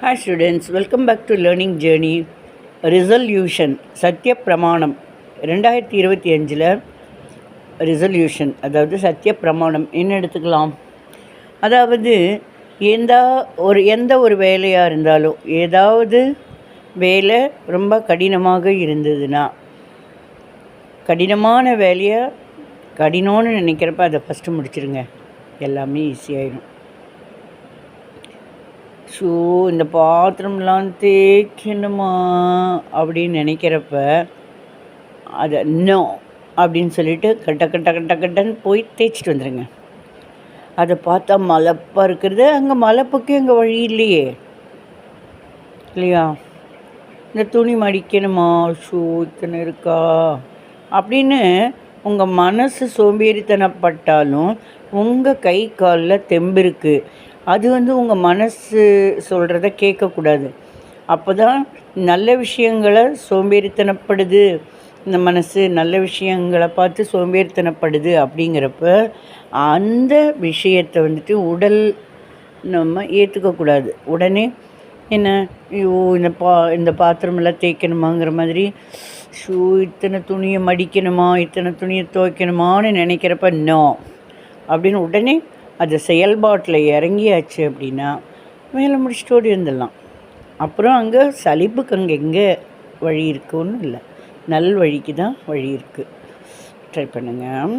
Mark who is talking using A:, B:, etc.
A: Hi students welcome back to learning journey resolution சத்திய பிரமாணம் ரெண்டாயிரத்தி இருபத்தி அஞ்சில் ரிசல்யூஷன் அதாவது சத்திய பிரமாணம் என்ன எடுத்துக்கலாம்? அதாவது எந்த ஒரு எந்த ஒரு வேலையாக இருந்தாலும் ஏதாவது வேலை ரொம்ப கடினமாக இருந்ததுன்னா கடினமான வேலையை கடினம்னு நினைக்கிறப்ப அதை ஃபஸ்ட்டு முடிச்சிருங்க. எல்லாமே ஈஸியாயிடும் ஸோ இந்த பாத்திரம்லாம் தேய்க்கணுமா? அப்படின்னு நினைக்கிறப்ப அதை நோ அப்படின்னு சொல்லிட்டு கட்ட கட்ட கட்ட கட்டன்னு போய் தேய்ச்சிட்டு வந்துடுங்க அதை பார்த்தா மலப்பாக இருக்கிறது அங்கே மலப்புக்கு அங்கே வழி இல்லையே. இல்லையா? இந்த துணி மடிக்கணுமா? ஷூ இத்தனை இருக்கா? அப்படின்னு உங்கள் மனசு சோம்பேறித்தனப்பட்டாலும் உங்கள் கை காலில் தெம்பு இருக்குது அது வந்து உங்கள் மனசு சொல்கிறத கேட்கக்கூடாது. அப்போ தான் நல்ல விஷயங்களை சோம்பேறித்தனப்படுது. இந்த மனசு நல்ல விஷயங்களை பார்த்து சோம்பேறித்தனப்படுது அப்படிங்கிறப்ப அந்த விஷயத்தை வந்துட்டு உடல் நம்ம ஏற்றுக்கக்கூடாது உடனே என்ன ஐயோ இந்த பா இந்த பாத்திரமெல்லாம் தேய்க்கணுமாங்கிற மாதிரி ஷூ இத்தனை துணியை மடிக்கணுமா இத்தனை துணியை துவைக்கணுமான்னு நினைக்கிறப்ப நோ. அப்படின்னு உடனே அது செயல்பாட்டில் இறங்கியாச்சு அப்படின்னா மேலே முடிச்சுட்டு ஓடி வந்துடலாம் அப்புறம் அங்கே சலிப்புக்கு அங்கே எங்கே வழி இருக்குன்னு இல்லை. நல் வழிக்கு தான் வழி இருக்குது ட்ரை பண்ணுங்கள்